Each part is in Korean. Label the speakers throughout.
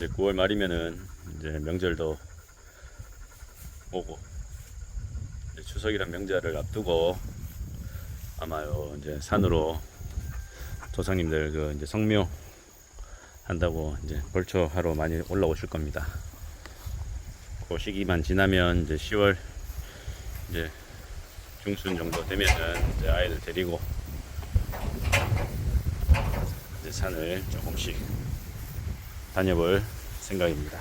Speaker 1: 이제 9월 말이면은 이제 명절도 오고 이제 추석이란 명절을 앞두고 아마요 이제 산으로 조상님들 그 이제 성묘 한다고 이제 벌초 하러 많이 올라오실 겁니다. 그 시기만 지나면 이제 10월 이제 중순 정도 되면은 이제 아이들 데리고 이제 산을 조금씩 다녀볼 생각입니다.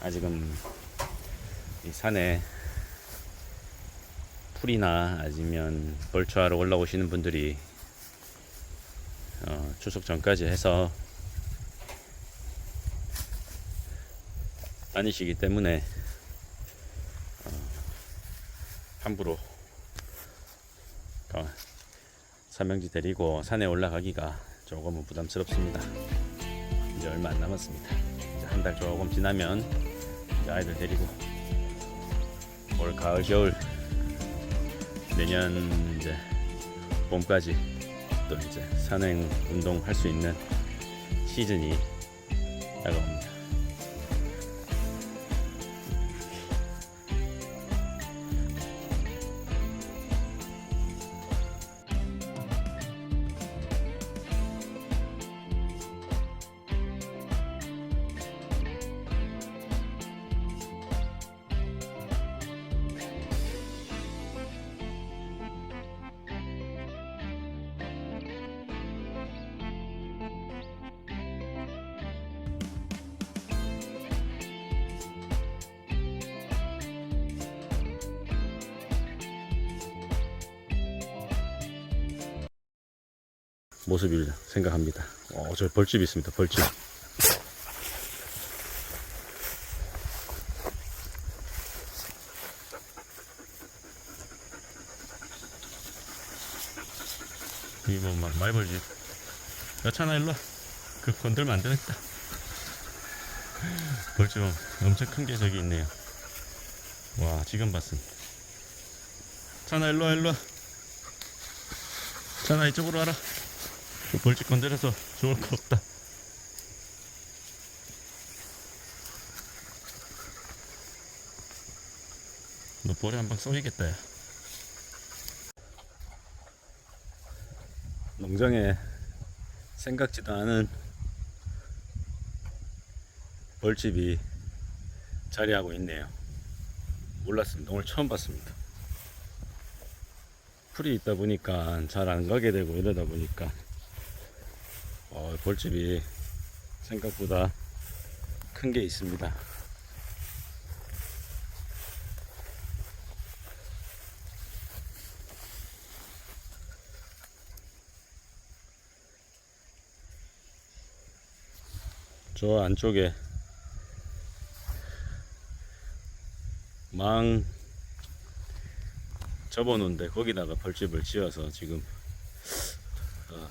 Speaker 1: 아직은 이 산에 풀이나 아니면 벌초하러 올라오시는 분들이 어, 추석 전까지 해서 다니시기 때문에 어, 함부로 어, 삼명지 데리고 산에 올라가기가 조금은 부담스럽습니다. 이제 얼마 안 남았습니다. 한 달 조금 지나면 아이들 데리고 올 가을 겨울 내년 이제 봄까지 또 이제 산행 운동 할 수 있는 시즌이 다가옵니다. 모습을 생각합니다. 어, 저 벌집이 있습니다. 벌집. 이뭐 막 말벌집. 여찬아 일로 와. 그 건들면 안 되겠다. 벌집 엄청 큰 게 저기 있네요. 와 지금 봤습니다. 찬아 일로 와 일로 와. 찬아 이쪽으로 와라. 그 벌집 건드려서 좋을 거 없다. 너 볼에 한 방 쏘이겠다. 야. 농장에 생각지도 않은 벌집이 자리하고 있네요. 몰랐습니다. 오늘 처음 봤습니다. 풀이 있다 보니까 잘 안 가게 되고 이러다 보니까 어, 벌집이 생각보다 큰 게 있습니다. 저 안쪽에 망 접어놓은데 거기다가 벌집을 지어서 지금 어,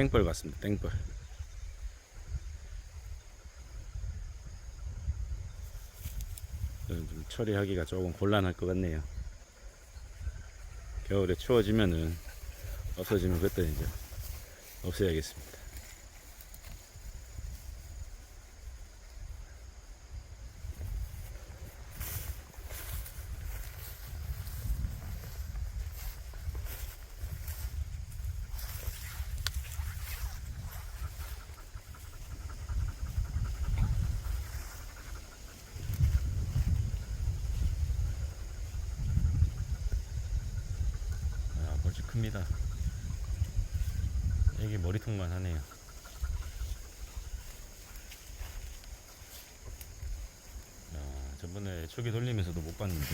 Speaker 1: 땡벌 같습니다. 땡벌. 좀 처리하기가 조금 곤란할 것 같네요. 겨울에 추워지면은 없어지면 그때 이제 없애야겠습니다. 아, 벌집 큽니다. 이게 머리통만 하네요. 아, 저번에 초기 돌리면서도 못 봤는데.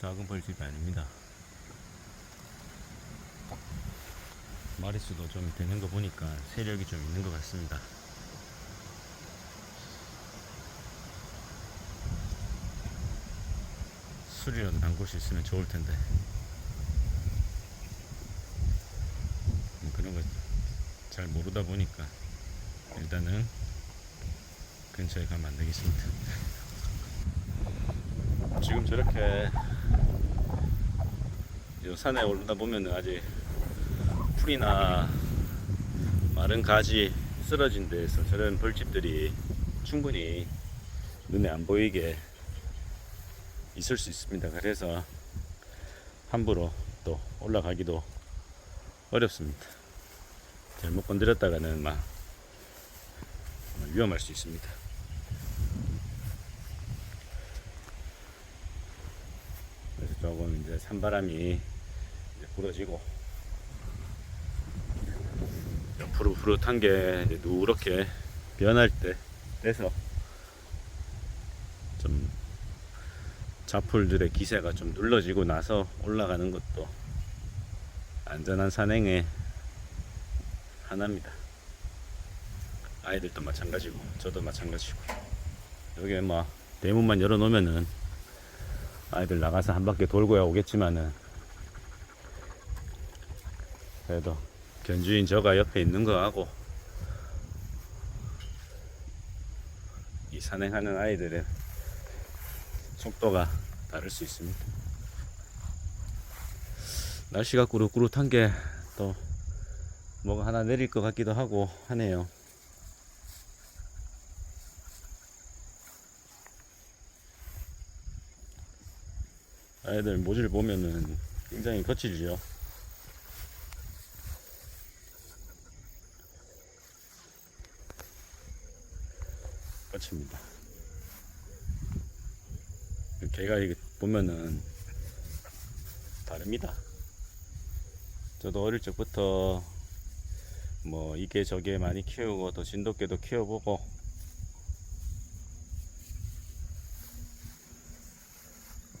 Speaker 1: 작은 벌집이 아닙니다. 마리수도 좀 되는 거 보니까 세력이 좀 있는 것 같습니다. 술이라도 난 곳이 있으면 좋을 텐데. 뭐 그런 거 잘 모르다 보니까 일단은 근처에 가면 안 되겠습니다. 지금 저렇게 요 산에 오르다 보면은 아직 풀이나 마른 가지 쓰러진 데에서 저런 벌집들이 충분히 눈에 안 보이게 있을 수 있습니다. 그래서 함부로 또 올라가기도 어렵습니다. 잘못 건드렸다가는 막 위험할 수 있습니다. 그래서 조금 이제 산바람이 이제 불어지고 푸릇푸릇한 게 누렇게 변할 때 돼서 좀 자풀들의 기세가 좀 눌러지고 나서 올라가는 것도 안전한 산행의 하나입니다. 아이들도 마찬가지고 저도 마찬가지고 여기 뭐 대문만 열어놓으면은 아이들 나가서 한 바퀴 돌고야 오겠지만은 그래도 견주인 저가 옆에 있는 거하고 이 산행하는 아이들의 속도가 다를 수 있습니다. 날씨가 꾸룩꾸룩한 게 또 뭐가 하나 내릴 것 같기도 하고 하네요. 아이들 모질 보면은 굉장히 거칠지요. 거칩니다. 개가 이게 보면은 다릅니다. 저도 어릴 적부터 뭐 이게 저게 많이 키우고 또 진돗개도 키워보고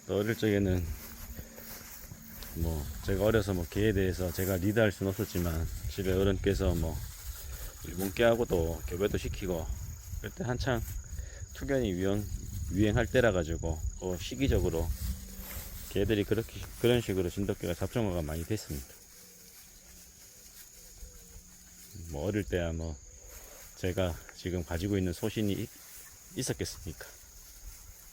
Speaker 1: 또 어릴 적에는 뭐 제가 어려서 뭐 개에 대해서 제가 리드할 수는 없었지만 집에 어른께서 뭐 일본 개하고도 교배도 시키고 그때 한창 투견이 유행 유행할 때라 가지고 그 시기적으로 개들이 그렇게 그런 식으로 진돗개가 잡종어가 많이 됐습니다. 뭐 어릴 때야 뭐 제가 지금 가지고 있는 소신이 있- 있었겠습니까?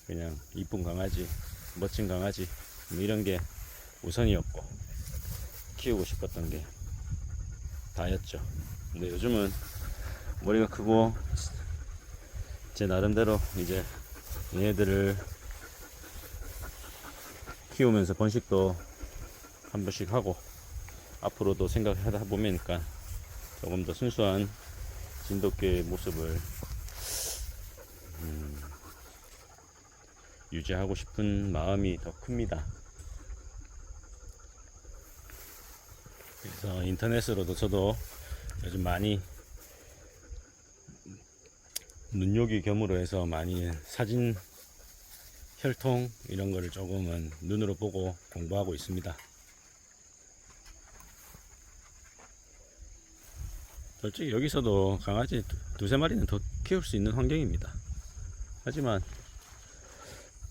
Speaker 1: 그냥 이쁜 강아지, 멋진 강아지 뭐 이런 게 우선이었고 키우고 싶었던 게 다였죠. 근데 요즘은 머리가 크고 제 나름대로 이제 얘네들을 키우면서 번식도 한 번씩 하고 앞으로도 생각하다 보니까 조금 더 순수한 진돗개의 모습을 음, 유지하고 싶은 마음이 더 큽니다. 그래서 인터넷으로도 저도 요즘 많이 눈요기 겸으로 해서 많이 사진 혈통 이런 거를 조금은 눈으로 보고 공부하고 있습니다. 솔직히 여기서도 강아지 두- 두세 마리는 더 키울 수 있는 환경입니다. 하지만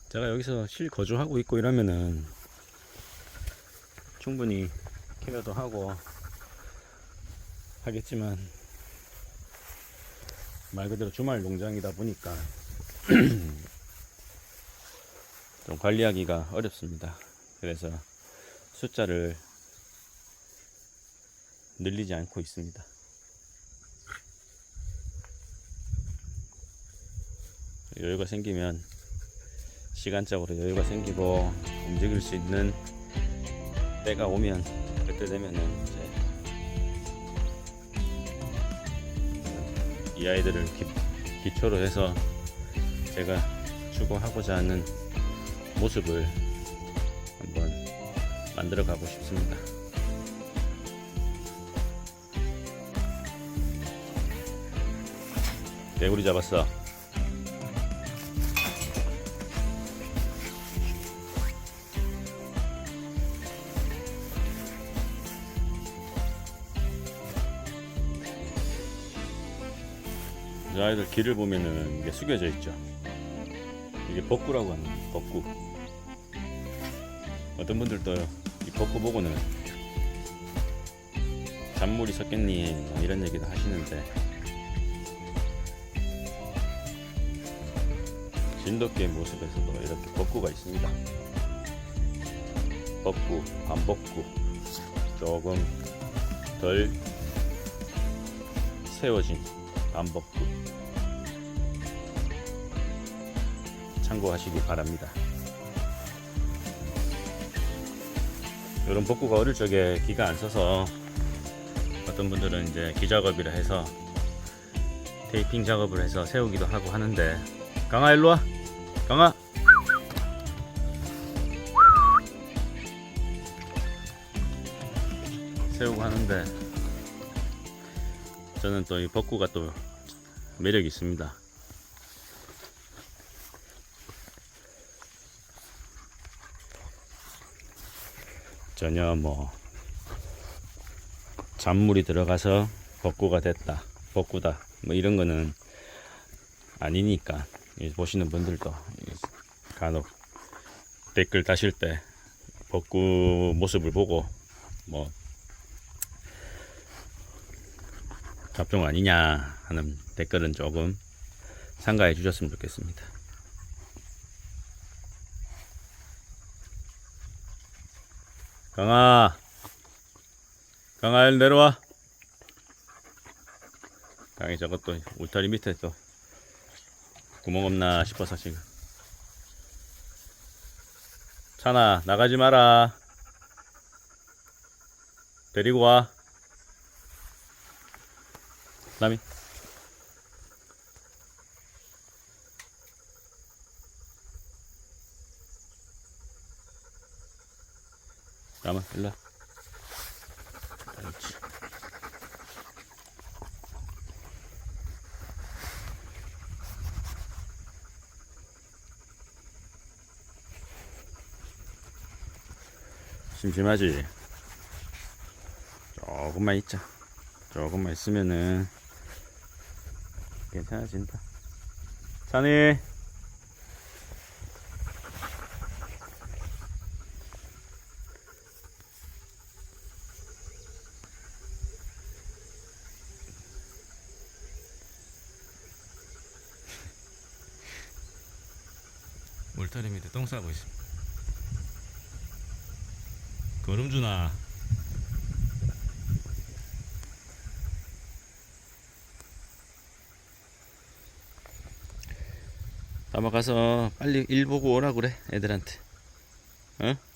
Speaker 1: 제가 여기서 실 거주하고 있고 이러면은 충분히 케어도 하고 하겠지만 말 그대로 주말 농장이다 보니까 좀 관리하기가 어렵습니다. 그래서 숫자를 늘리지 않고 있습니다. 여유가 생기면 시간적으로 여유가 생기고 움직일 수 있는 때가 오면 그때 되면은 이제 이 아이들을 기, 기초로 해서 제가 추구하고자 하는 모습을 한번 만들어 가고 싶습니다. 개구리 잡았어. 아이들 길을 보면은 이게 숙여져 있죠. 이게 벚구라고 하는 벚구. 어떤 분들도 이 벚구 보고는 잔물이 섞였니 뭐 이런 얘기도 하시는데 진돗개 모습에서도 이렇게 벚구가 있습니다. 볶고 반 볶고 조금 덜 세워진 반 볶고 참고하시기 바랍니다. 이런 복구가 어릴 적에 기가 안 서서 어떤 분들은 이제 기작업이라 해서 테이핑 작업을 해서 세우기도 하고 하는데 강아 일로 와 강아 세우고 하는데 저는 또이 벚구가 또 매력이 있습니다. 전혀 뭐 잔물이 들어가서 벚구가 됐다, 벚구다 뭐 이런 거는 아니니까 이 보시는 분들도 이 간혹 댓글 다실 때 벚구 모습을 보고 뭐 잡종 아니냐 하는 댓글은 조금 상가해 주셨으면 좋겠습니다. 강아, 강아 일 내려와. 강이 저것도 울타리 밑에 또 구멍 없나 싶어서 지금. 찬아 나가지 마라. 데리고 와. 남이. 남아 일로. 심심하지? 조금만 있자. 조금만 있으면은 괜찮아진다. 찬이. 울타리 밑에 똥 싸고 있어. 거름 주나. 아마 가서 빨리 일 보고 오라 그래 애들한테. 어?